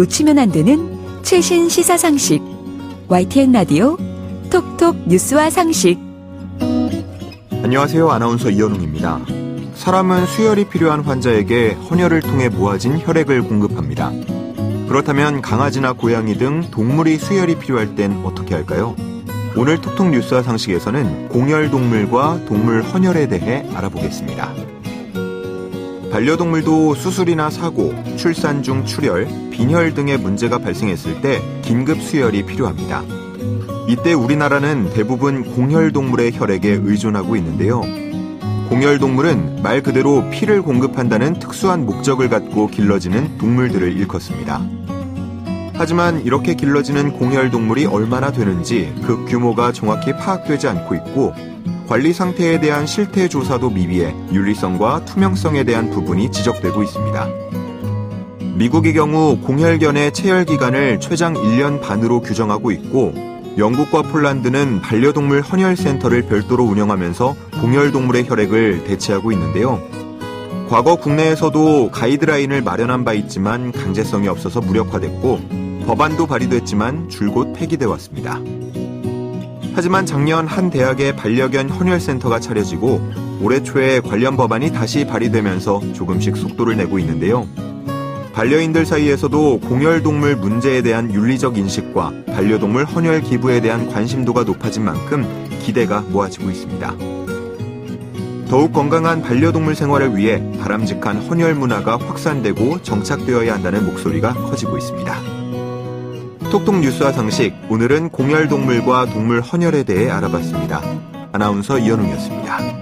놓치면 안 되는 최신 시사 상식. YTN 라디오 톡톡 뉴스와 상식. 안녕하세요. 아나운서 이현웅입니다. 사람은 수혈이 필요한 환자에게 헌혈을 통해 모아진 혈액을 공급합니다. 그렇다면 강아지나 고양이 등 동물이 수혈이 필요할 땐 어떻게 할까요? 오늘 톡톡 뉴스와 상식에서는 공혈 동물과 동물 헌혈에 대해 알아보겠습니다. 반려동물도 수술이나 사고, 출산 중 출혈, 빈혈 등의 문제가 발생했을 때 긴급 수혈이 필요합니다. 이때 우리나라는 대부분 공혈 동물의 혈액에 의존하고 있는데요. 공혈 동물은 말 그대로 피를 공급한다는 특수한 목적을 갖고 길러지는 동물들을 일컫습니다. 하지만 이렇게 길러지는 공혈 동물이 얼마나 되는지 그 규모가 정확히 파악되지 않고 있고 관리 상태에 대한 실태 조사도 미비해 윤리성과 투명성에 대한 부분이 지적되고 있습니다. 미국의 경우 공혈견의 체열 기간을 최장 1년 반으로 규정하고 있고 영국과 폴란드는 반려동물 헌혈센터를 별도로 운영하면서 공혈동물의 혈액을 대체하고 있는데요. 과거 국내에서도 가이드라인을 마련한 바 있지만 강제성이 없어서 무력화됐고 법안도 발의됐지만 줄곧 폐기돼 왔습니다. 하지만 작년 한 대학의 반려견 헌혈센터가 차려지고 올해 초에 관련 법안이 다시 발의되면서 조금씩 속도를 내고 있는데요. 반려인들 사이에서도 공혈동물 문제에 대한 윤리적 인식과 반려동물 헌혈 기부에 대한 관심도가 높아진 만큼 기대가 모아지고 있습니다. 더욱 건강한 반려동물 생활을 위해 바람직한 헌혈 문화가 확산되고 정착되어야 한다는 목소리가 커지고 있습니다. 톡톡 뉴스와 상식, 오늘은 공혈동물과 동물 헌혈에 대해 알아봤습니다. 아나운서 이현웅이었습니다.